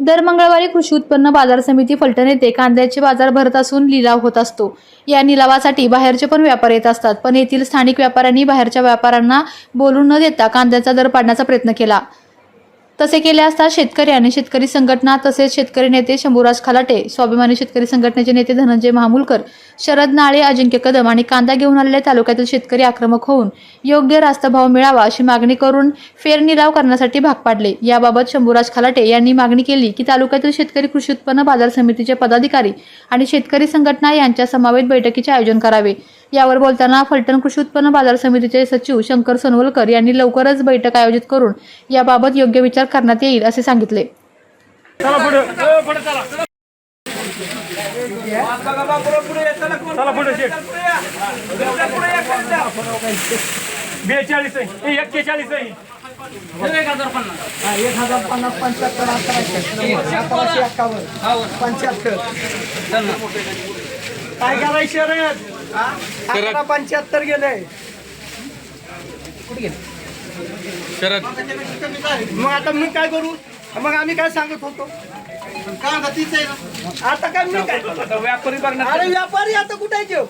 दर मंगळवारी कृषी उत्पन्न बाजार समिती फलटण येथे कांद्याचे बाजार भरत असून लिलाव होत असतो. या लिलावासाठी बाहेरचे पण व्यापार येत असतात पण येथील स्थानिक व्यापाऱ्यांनी बाहेरच्या व्यापाऱ्यांना बोलून न देता कांद्याचा दर पाडण्याचा प्रयत्न केला. तसे केले असता शेतकरी आणि शेतकरी संघटना तसेच शेतकरी नेते शंभूराज खलाटे स्वाभिमानी शेतकरी संघटनेचे नेते धनंजय महामुलकर शरद नाळे अजिंक्य कदम आणि कांदा घेऊन आलेल्या तालुक्यातील शेतकरी आक्रमक होऊन योग्य रास्त भाव मिळावा अशी मागणी करून फेरनिराव करण्यासाठी भाग पाडले. याबाबत शंभूराज खलाटे यांनी मागणी केली की तालुक्यातील शेतकरी कृषी उत्पन्न बाजार समितीचे पदाधिकारी आणि शेतकरी संघटना यांच्या समावेत बैठकीचे आयोजन करावे. यावर बोलताना फलटण कृषी उत्पन्न बाजार समितीचे सचिव शंकर सोनवलकर यांनी लवकरच बैठक आयोजित करून याबाबत योग्य विचार करण्यात येईल असे सांगितले. चला पुढे शेट. बेचाळीस आहे. एक्केचाळीस आहे. एक हजार पन्नास पंच्याहत्तर अकराशे अकराशे एक्कावन्न पंच्याहत्तर काय करायचं रे? अकरा पंच्याहत्तर गेले मग आता मी काय करू? मग आम्ही काय सांगत होतो? आता काय मी काय? आता व्यापारी बघणार. अरे व्यापारी आता कुठे आहे जेव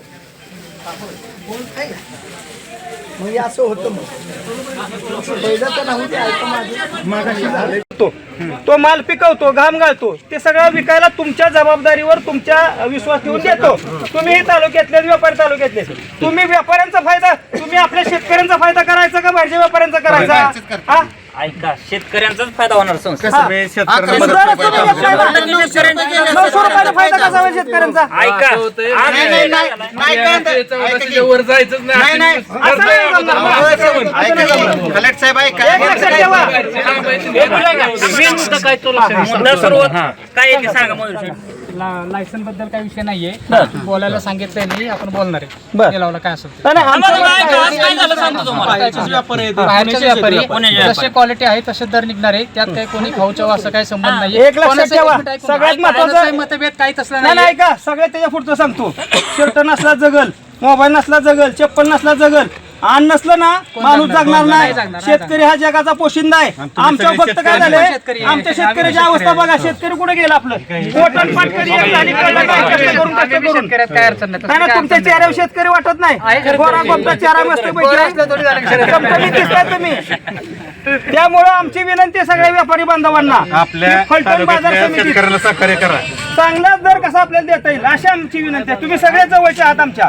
मग हे असं होतं मग. पहिलं तर नव्हते ऐकून माझं. तो. तो माल पिकवतो घाम घालतो. ते सगळं विकायला तुमच्या जबाबदारीवर तुमच्या विश्वास ठेवून देतो. तुम्ही तालुक्यातले व्यापारी तालुक्यातले. तुम्ही व्यापाऱ्यांचा फायदा तुम्ही आपल्या शेतकऱ्यांचा फायदा करायचा का बाहेरच्या व्यापाऱ्यांचा करायचा? हा? ऐका शेतकऱ्यांचाच फायदा होणार संस्था हा. तुम्ही शेतकऱ्यांचा. नऊशे रुपयाचा फायदा कसा होईल शेतकऱ्यांचा ऐका आज असं नाही. असं नाही जमणार. कलेक्ट साहेब एक लक्षात ठेवा काय तुला मुद्दा सुरुवात काय आहे ते सांगा मयूर लायसनबद्दल काही विषय नाहीये. बोलायला सांगितलंय नाही आपण बोलणार आहे. बर. निलावला काय असेल ते. नाही, नाही, आमचं ऐका, आज काय झालं सांगतो तुम्हाला? बाहेरचे व्यापारी पुण्याचे जसे व्यापारी. क्वालिटी आहे तसे दर निघणार. आहे त्यात काही कोणी खाऊच्या असं काही संबंध नाही एक लक्षात ठेवा. सगळ्यात महत्त्वाचं- मतभेद काहीच असला नाही नाही नाही का सगळ्यात त्याच्या पुढचं सांगतो. शर्ट नसला जगल मोबाईल नसला जगल चप्पल नसला जगल अन्न नसलं ना माणूस जगणार? नाही. शेतकरी हा जगाचा पोशिंदा आहे. आमच्या फक्त काय झालंय? आहे. आमच्या शेतकऱ्याची अवस्था बघा शेतकरी कुठे गेला आपलं? पोटन पाटकरी झाली, तुमच्या चेहऱ्यावर शेतकरी वाटत नाही. आहे. गोरा गोमटा चेहरा मस्त झालं तुम्ही. त्यामुळे आमची विनंती सगळ्या व्यापारी बांधवांना. आपल्या फलटण बाजार सहकार्य करा. चांगलाच दर कसा आपल्याला देता येईल? अशी आमची विनंती आहे. तुम्ही सगळे जवळचे आहात आमच्या.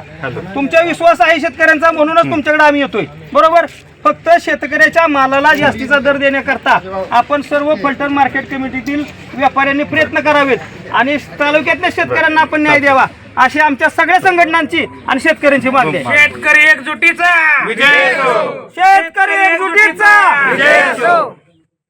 तुमच्या विश्वास आहे शेतकऱ्यांचा म्हणूनच तुमच्याकडे आम्ही येतोय. बरोबर? फक्त शेतकऱ्याच्या मालाला जास्तीचा दर देण्याकरता आपण सर्व फलटण मार्केट कमिटीतील व्यापाऱ्यांनी प्रयत्न करावेत आणि तालुक्यातल्या शेतकऱ्यांना आपण न्याय द्यावा अशी आमच्या सगळ्या संघटनांची आणि शेतकऱ्यांची मागणी आहे. शेतकरी एकजुटीचा! शेतकरी एकजुटीचा!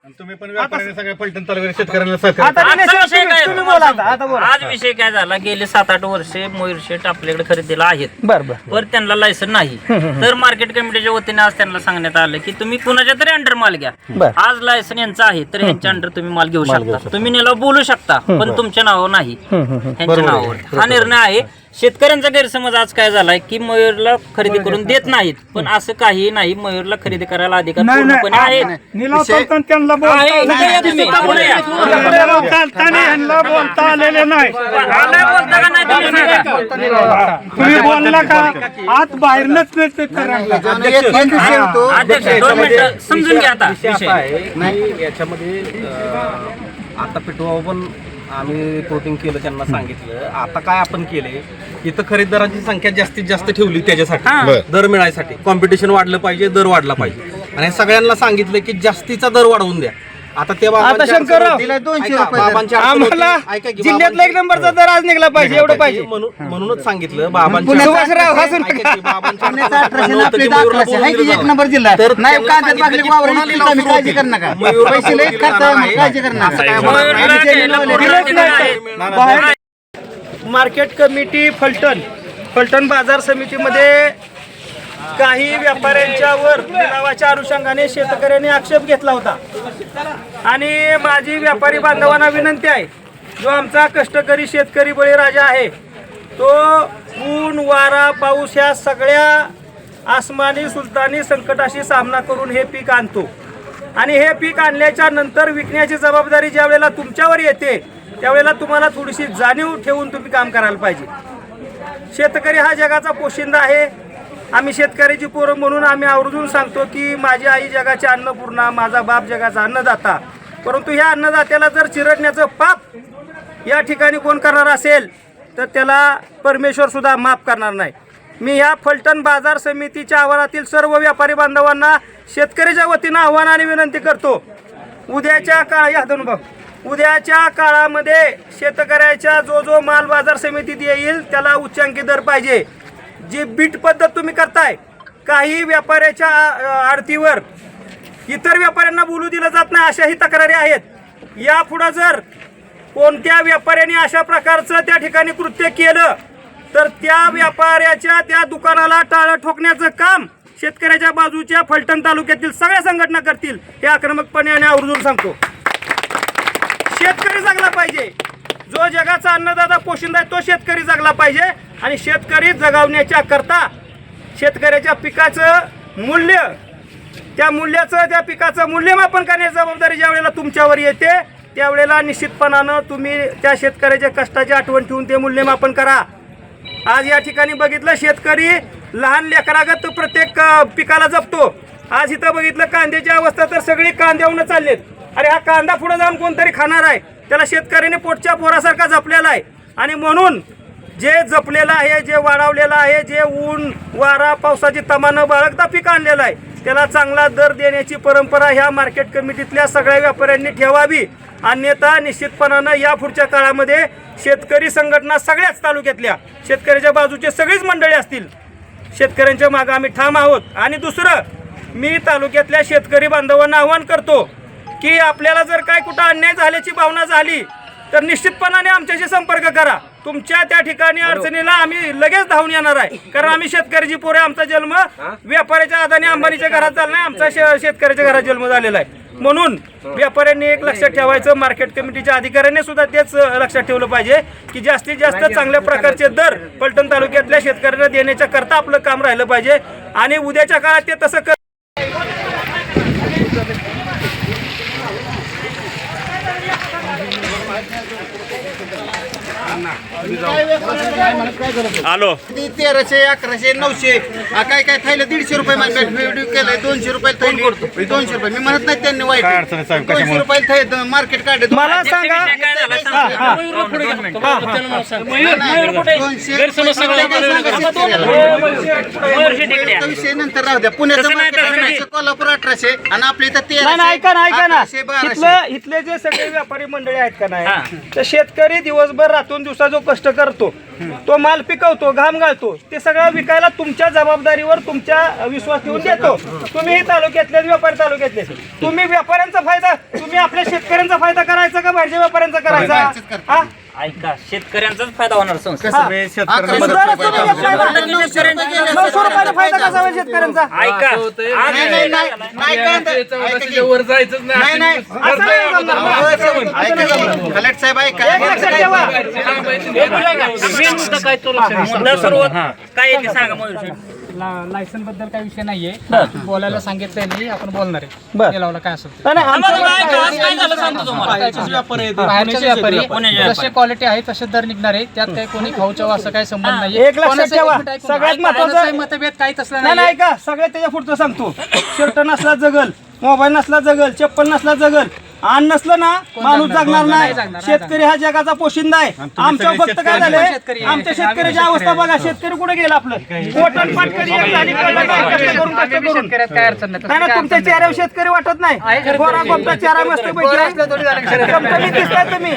तुम्ही पण व्यापाऱ्यांनी सगळ्या पलटण तालुक्यात शेतकऱ्यांना सहकार्य आता आजचा दिनेश, विषय तुम्ही काय तुम्ही बोला आता आता बोला. आज विषय काय झाला? गेले सात आठ वर्षे मयूर शेठ आपल्याकडे खरेदीला आहेत. बर बर. पर त्यांना लायसन नाही. तर मार्केट कमिटीच्या वतीने आज त्यांना सांगण्यात आलं की तुम्ही कुणाच्या तरी अंडर माल घ्या. आज लायसन यांचं आहे तर यांच्या अंडर तुम्ही माल घेऊ शकता. तुम्ही निलाव बोलू शकता पण तुमच्या नावावर नाही. यांच्या नावावर. हा निर्णय आहे. शेतकऱ्यांचा गैरसमज आज काय झालाय की मयूरला खरेदी करून देत नाहीत पण असं काही नाही मयूरला खरेदी करायला अधिकार पूर्णपणे आहे निलाव करताना त्यांना बोलता आहे, इथे या तुम्ही. पुढे या. निलाव चालताना यांना बोलता आलेले नाही आलाय बोलता का नाही तुम्ही सांगा. तुम्ही बोलला का आत बाहेरनच नाही ते करायला. अध्यक्ष दोन मिनिटं समजून घ्या आता विषय नाही याच्यामध्ये अं, आता पेट्रोल पण आम्ही कोटिंग केलं त्यांना सांगितलं. आता काय आपण केले इथं खरेदीदारांची संख्या जास्तीत जास्त ठेवली त्याच्यासाठी. दर मिळायसाठी. कॉम्पिटिशन वाढलं पाहिजे दर वाढला पाहिजे. आणि सगळ्यांना सांगितलं की जास्तीचा दर वाढवून द्या. आता ते आता शंकरराव, आम्हाला जिल्ह्यातला एक नंबरचा दर आज निघला पाहिजे एवढं पाहिजे म्हणूनच सांगितलं बाबांच्या सुभाषराव, हसून ऐका की, बाबांच्या पुण्याचा अठराशे नव्हतं आपले की तर मयूरला अकराशे. बोलून आहे की दिलं एक नंबर जिल्हा. तर नाही, त्यांना कांद्यात सांगितलं बागली की वावर कोणाला इतकी आम्ही सुरू काळजी होती. करू नका. मयूरला पैसे लई बोलून खर्च दिलं आहे, नाही. काळजी करू नका. असं काय मयूरला म्हणत नाही. घ्यायला बोलायला दिलंच नाही. नाही. बाहेर मार्केट कमिटी फलटण फलटण बाजार समितीमध्ये काही व्यापाऱ्यांच्यावर लिलावाच्या अनुषंगाने शेतकऱ्यांनी आक्षेप घेतला होता. आणि माझी व्यापारी बांधवांना विनंती आहे जो आमचा कष्टकरी शेतकरी बळीराजा आहे तो ऊन वारा पाऊस ह्या सगळ्या आसमानी सुलतानी संकटाशी सामना करून हे पीक आणतो. आणि हे पीक आणल्याच्या नंतर विकण्याची जबाबदारी ज्या वेळेला तुमच्यावर येते त्यावेळेला तुम्हाला थोडीशी जाणीव ठेवून तुम्ही काम करायला पाहिजे. शेतकरी हा जगाचा पोशिंदा आहे. आम्ही शेतकऱ्याची पोरं म्हणून आम्ही आवर्जून सांगतो की माझी आई जगाची अन्नपूर्णा माझा बाप जगाचा अन्नदाता. परंतु ह्या अन्नदात्याला जर चिरडण्याचं पाप या ठिकाणी कोण करणार असेल तर त्याला परमेश्वरसुद्धा माफ करणार नाही. मी ह्या फलटण बाजार समितीच्या आवारातील सर्व व्यापारी बांधवांना शेतकऱ्याच्या वतीनं आव्हान आणि विनंती करतो. उद्याच्या काळ या धनुभाऊ उद्याच्या काळामध्ये शेतकऱ्याच्या जो जो माल बाजार समितीत येईल त्याला उच्चांकी दर पाहिजे. जी बीट पद्धत तुम्ही करताय काही व्यापाऱ्याच्या आरतीवर आडतीवर इतर व्यापाऱ्यांना बोलू दिलं जात नाही अशाही तक्रारी आहेत. यापुढं जर कोणत्या व्यापाऱ्याने अशा प्रकारचं त्या ठिकाणी कृत्य केलं तर त्या व्यापाऱ्याच्या त्या दुकानाला टाळं ठोकण्याचं काम शेतकऱ्याच्या बाजूच्या फलटण तालुक्यातील सगळ्या संघटना करतील हे आक्रमकपणे आणि आवर्जून सांगतो. शेतकरी चांगला पाहिजे. जो जगाचा अन्नदाता पोशिंदा आहे तो शेतकरी जगला पाहिजे. आणि शेतकरी जगावण्याच्या करता शेतकऱ्याच्या पिकाचं मूल्य त्या मूल्याचं त्या पिकाचं मूल्यमापन करण्याची जबाबदारी ज्या वेळेला तुमच्यावर येते त्यावेळेला निश्चितपणानं तुम्ही त्या शेतकऱ्याच्या कष्टाची आठवण ठेवून ते मूल्यमापन करा. आज या ठिकाणी बघितलं शेतकरी लहान लेकरागत प्रत्येक पिकाला जपतो. आज इथं बघितलं कांद्याची अवस्था तर सगळी कांद्याहून चाललेत. अरे हा कांदा पुढे जाऊन कोणतरी खाणार आहे. त्याला शेतकऱ्याने पोटच्या पोरासारखा जपलेला आहे. आणि म्हणून जे जपलेलं आहे जे वाढवलेलं आहे जे ऊन वारा पावसाची तमानं बाळगता पीक आणलेलं आहे त्याला चांगला दर देण्याची परंपरा ह्या मार्केट कमिटीतल्या सगळ्या व्यापाऱ्यांनी ठेवावी. अन्यथा निश्चितपणानं या पुढच्या काळामध्ये शेतकरी संघटना सगळ्याच तालुक्यातल्या शेतकऱ्याच्या बाजूचे सगळीच मंडळी असतील. शेतकऱ्यांच्या मागं आम्ही ठाम आहोत. आणि दुसरं मी तालुक्यातल्या शेतकरी बांधवांना आवाहन करतो की आपल्याला जर काय कुठं अन्याय झाल्याची भावना झाली तर निश्चितपणाने आमच्याशी संपर्क करा. तुमच्या त्या ठिकाणी अडचणीला आम्ही लगेच धावून येणार आहे. कारण आम्ही शेतकऱ्याची पोरे आमचा जन्म व्यापाऱ्याच्या आदाने अंबानीच्या घरात झाला नाही आमचा शे- शेतकऱ्याच्या घरात जन्म झालेला आहे. म्हणून व्यापाऱ्यांनी एक लक्षात ठेवायचं मार्केट कमिटीच्या अधिकाऱ्यांनी सुद्धा तेच लक्षात ठेवलं पाहिजे की जास्तीत जास्त चांगल्या प्रकारचे दर पलटण तालुक्यातल्या शेतकऱ्यांना देण्याच्या करता आपलं काम राहिलं पाहिजे. आणि उद्याच्या काळात ते तसं कर না आलो तेराशे अकराशे नऊशे काय काय थैलं दीडशे रुपये मला व्हिडिओ केलाय दोनशे रुपये थैली दोनशे रुपये. मी म्हणत नाही त्यांनी वाईट. काय अडचण आहे साहेब, दोनशे कशामुळे? रुपये मार्केट काढे मला सांगा. विषय नंतर राहू द्या. पुण्याचं market कोल्हापूर अठराशे आणि आपल्या इथं नाही नाही, ऐका ना ऐका ना. बाराशे. इथलं इथले जे सगळे व्यापारी मंडळी आहेत का हा. नाही तर शेतकरी दिवसभर रातून दिवसा जो कष्ट करतो तो माल पिकवतो घाम गाळतो ते सगळं विकायला तुमच्या जबाबदारीवर तुमच्या विश्वास ठेवून देतो तुम्ही तालुक्यातले व्यापारी तालुक्यातले तुम्ही व्यापाऱ्यांचा फायदा तुम्ही आपल्या शेतकऱ्यांचा फायदा करायचा का बाहेरच्या व्यापाऱ्यांचा करायचा. हा? ऐका शेतकऱ्यांचाच फायदा होणार संस्था. सगळे शेतकऱ्यांना मदत सुधारा तुम्ही व्यापाऱ्याला. नऊशे रुपयाने फायदा कसा होईल शेतकऱ्यांचा? ऐका आज नाही, नाही, नाही, नाही कांदा. ऐका की. नाही, नाही. असं नाही जमणार. ऐका की. खलट साहेब ऐका. एक लक्षात ठेवा. मुद्दा सुरुवात काय आहे ते सांगा मयूरशी लायसनबद्दल काही विषय नाहीये. बोलायला सांगितलंय नाही आपण बोलणार आहे. बर. निलावला काय असेल ते. बाहेरचे व्यापारी. जसे क्वालिटी आहे तसे दर निघणार आहे. त्यात काही कोणी खाऊच्या असं काही संबंध नाही एक लक्षात ठेवा. सगळ्यात महत्त्वाचं- मतभेद काहीच असलं नाही नाही नाही का सगळ्यात त्याच्या पुढचं सांगतो. शर्ट नसला जगल मोबाईल नसला जगल चप्पल नसला जगल. अन्न नसलं ना माणूस जगणार? नाही. शेतकरी हा जगाचा पोशिंदा आहे. आमच्या फक्त काय झालंय. आमच्या शेतकरीची अवस्था बघा शेतकरी कुठे गेला आपलं? पोटन पाटकरी एक झाली कळलं नाही, कष्ट करून कष्ट करून. शेतकऱ्यात काय अडचण नाही. नाही ना तुमच्या चेहऱ्यावर शेतकरी वाटत नाही. गोरा चेहरा मस्त पैकी दिसताय तुम्ही.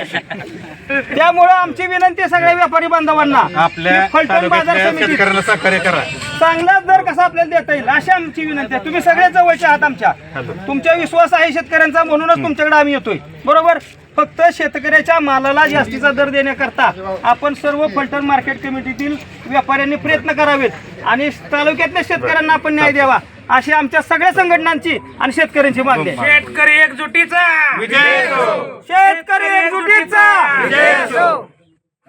त्यामुळं आमची विनंती आहे सगळ्या व्यापारी बांधवांना. आपल्या फलटण बाजार तालुक्यातल्या समितीत शेतकऱ्यांना सहकार्य करा. चांगलाच दर कसा आपल्याला देता येईल अशी आमची विनंती आहे. तुम्ही सगळे जवळचे आहात आमच्या. तुमच्या विश्वास आहे शेतकऱ्यांचा म्हणूनच तुमच्याकडे आम्ही येतोय. बरोबर? फक्त शेतकऱ्याच्या मालाला जास्तीचा दर देण्याकरता आपण सर्व फलटण मार्केट कमिटीतील व्यापाऱ्यांनी प्रयत्न करावेत आणि तालुक्यातल्या शेतकऱ्यांना आपण न्याय द्यावा. अशी आमच्या सगळ्या संघटनांची आणि शेतकऱ्यांची मागणी आहे. शेतकरी एकजुटीचा! शेतकरी एकजुटीचा!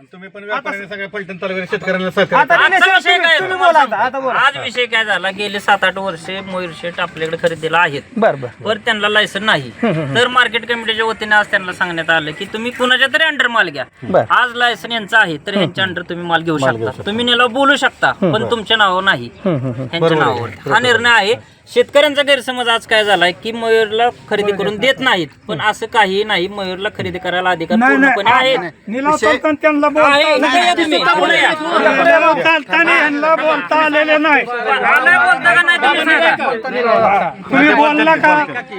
तुम्ही पण व्यापाऱ्यांनी सगळ्या फलटण तालुक्यात शेतकऱ्यांना सहकार्य आता आजचा दिनेश, विषय तुम्ही- काय तुम्ही झाला? बोला आता आता बोला. आज विषय काय झाला गेले सात आठ वर्षे मयूर शेठ आपल्याकडे खरेदीला आहेत. बर बर पर त्यांना लायसन नाही. तर मार्केट कमिटीच्या वतीने आज त्यांना सांगण्यात आलं की तुम्ही कुणाच्या तरी अंडर माल घ्या. बर. आज लायसन यांचं आहे तर यांच्या अंडर तुम्ही माल घेऊ शकता. तुम्ही नेला बोलू शकता पण तुमच्या नावावर नाही. त्यांच्या नावावर. हा निर्णय आहे शेतकऱ्यांचा गैरसमज आज काय झालाय की मयूरला खरेदी करून देत नाहीत पण असं काही नाही मयूरला खरेदी करायला अधिकार पूर्णपणे आहेत निलाव करताना त्यांना बोलता आहे, इथे या तुम्ही. पुढे या. निलाव करताना यांना बोलता आलेले नाही. आलाय बोलता का नाही तुम्ही सांगा. तुम्ही बोलला का?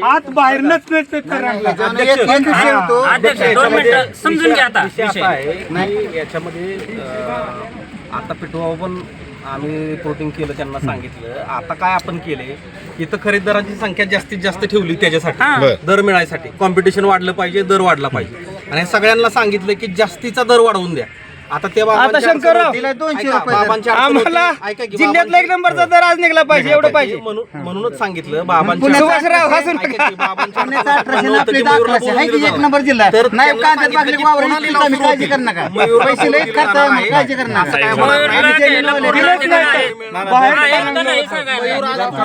आत बाहेरनच नाही करायला. एक एक विषय होतो. अध्यक्ष दोन मिनिटं समजून घ्या आता विषय याच्यामध्ये अं, आता पिठवा पण आम्ही रिपोर्टिंग केलं त्यांना सांगितलं. आता काय आपण केले इथं खरेदीदारांची संख्या जास्तीत जास्त ठेवली त्याच्यासाठी. दर मिळायसाठी. कॉम्पिटिशन वाढलं पाहिजे दर वाढला पाहिजे. आणि सांगण्याला सांगितलं की जास्तीचा दर वाढवून द्या. आता त्या आता शंकरराव, दोनशे ऐका, रुपये दर. आम्हाला ऐका की जिल्ह्यातला एक बाबांची- नंबरचा दर आज निघला पाहिजे एवढं पाहिजे म्हणून म्हणूनच सांगितलं बाबांची पुण्याचा सुभाषराव, हसून ऐका की, बाबांची पुण्याचा अडचण अठराशे नव्हतं आपले की तर मयूरला अकराशे आहे की बोलून एक नंबर जिल्हा तर नाही त्यांना सांगितलं वावर कोणाला काळजी होती. करू नका मयूरला पैसे लई बोलून खर्च दिलं आहे, काळजी करू असं काय नका होणार नाही. मयूरला घ्यायला बोलवलं दिलंच की नाही. नाही. बाहेर आहे का नाही सांगायला? मयूर आज आपण-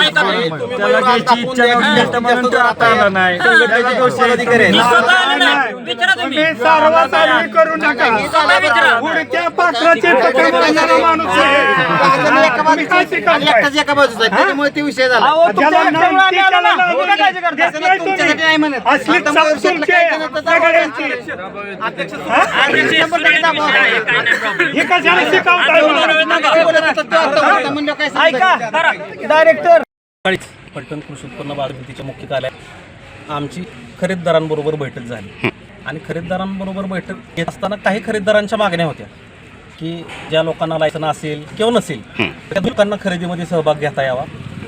ऐका तुम्ही. तुम्ही मयूर आज दाखवून द्या की जास्तीत जास्त दर आता आहे. संघटनेचे दोन पदाधिकारी आहेत. मी स्वतः आलो नाही. विचारा तुम्ही. तुम्ही सर्वसाधारण करू नका पात्राचे माणूस आहे. बाजूला एका काय बाजूचा आणि शिकवताय? एकटाच एका बाजूचा आहे. त्याच्यामुळे ते विषय झाला. ज्याला नामती त्याला नामती त्याला देत नाही. तुमच्यासाठी तुम्ही. नाही म्हणत. असली आता चाप मयूर शेठला तुमची काय आहे, केलं तर दाखवा. सगळ्यांची. अध्यक्ष, सुरळीत विषय आहे, काही नाही problem. हे कशाला शिकवताय मला? काय बोलत होता तो आता होता. म्हणलं काय समजायचं? डायरेक्टर सकाळीच पलटण कृषी उत्पन्न बाजार समितीच्या मुख्य कार्यालयात आमची खरेदीदारांबरोबर बैठक झाली. आणि खरेदीदारांबरोबर बैठक घेत असताना काही खरेदीदारांच्या मागण्या होत्या की ज्या लोकांना लायसन असेल किंवा नसेल त्या लोकांना खरेदीमध्ये सहभाग घेता यावा.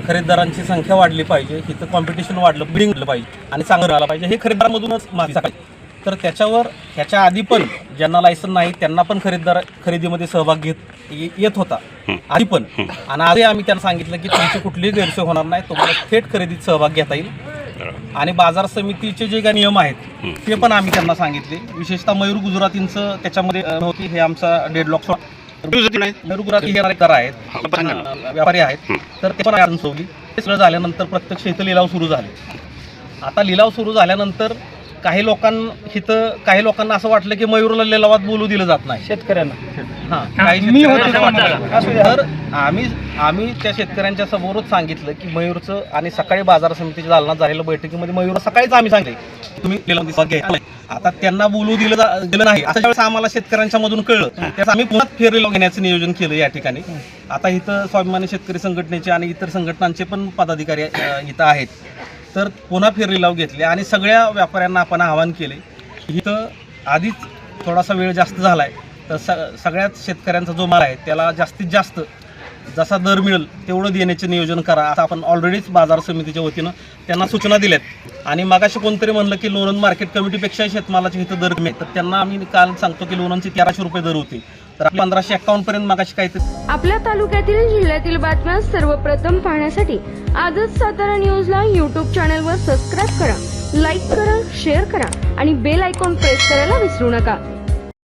खरेदीदारांची संख्या वाढली पाहिजे. इथं कॉम्पिटिशन वाढलं बिडिंग पाहिजे आणि चांगलं राहिलं पाहिजे. हे खरेदीदारांमधूनच मागणी सकाळी तर त्याच्यावर ह्याच्या आधी पण ज्यांना लायसन नाही त्यांना पण खरेदीदार खरेदीमध्ये सहभाग घेत येत होता. आधी पण. आणि आधी आम्ही त्यांना सांगितलं की तुमची कुठलीही गैरसोय होणार नाही. तुम्हाला थेट खरेदीत सहभाग घेता येईल. आणि बाजार समितीचे जे काही नियम आहेत ते पण आम्ही त्यांना सांगितले. विशेषतः मयूर गुजरातींचं त्याच्यामध्ये अ, होती हे आमचा डेडलॉक मयूर गुजराती हे आहेत व्यापारी आहेत. तर ते पण अडचण सोडली. ते सगळं झाल्यानंतर प्रत्यक्ष इथं लिलाव सुरू झाले. आता लिलाव सुरू झाल्यानंतर काही लोकां इथं काही लोकांना असं वाटलं की मयूरला लिलावात बोलू दिलं जात नाही. शेतकऱ्यांना. हां. तर आम्ही आम्ही त्या शेतकऱ्यांच्या समोरच सांगितलं की मयूरचं आणि सकाळी बाजार समितीच्या दालनात झालेल्या बैठकीमध्ये मयूर सकाळीच आम्ही सांगितले. तुम्ही लिलाव आता त्यांना बोलू दिलं दिलं नाही. असं ज्यावेळेस आम्हाला शेतकऱ्यांच्या मधून कळलं. त्यास आम्ही पुन्हा फेर लिलाव घेण्याचं नियोजन केलं या ठिकाणी. आता इथं स्वाभिमानी शेतकरी संघटनेचे आणि इतर संघटनांचे पण पदाधिकारी इथं आहेत. तर पुन्हा फेर लिलाव घेतले आणि सगळ्या व्यापाऱ्यांना आपण आवाहन केले इथं आधीच थोडासा वेळ जास्त झाला आहे तर स सगळ्याच शेतकऱ्यांचा जो माल आहे त्याला जास्तीत जास्त जसा दर मिळेल तेवढं देण्याचे नियोजन करा. आता आपण ऑलरेडीच बाजार समितीच्या वतीनं त्यांना सूचना दिल्यात. आणि मागाशी कोणतरी म्हणलं की लोणंद मार्केट कमिटीपेक्षा शेतमालाचे इथं दर कमी तर त्यांना आम्ही काल सांगतो की लोणंदचे तेराशे रुपये दर होते. तर पंधराशे एक्कावन्न पर्यंत मागाशी काय आपल्या तालुक्यातील जिल्ह्यातील बातम्या सर्वप्रथम पाहण्यासाठी आजच सातारा न्यूजला यूट्यूब चॅनलवर सबस्क्राईब करा लाईक करा शेअर करा आणि बेल आयकॉन प्रेस करायला विसरू नका.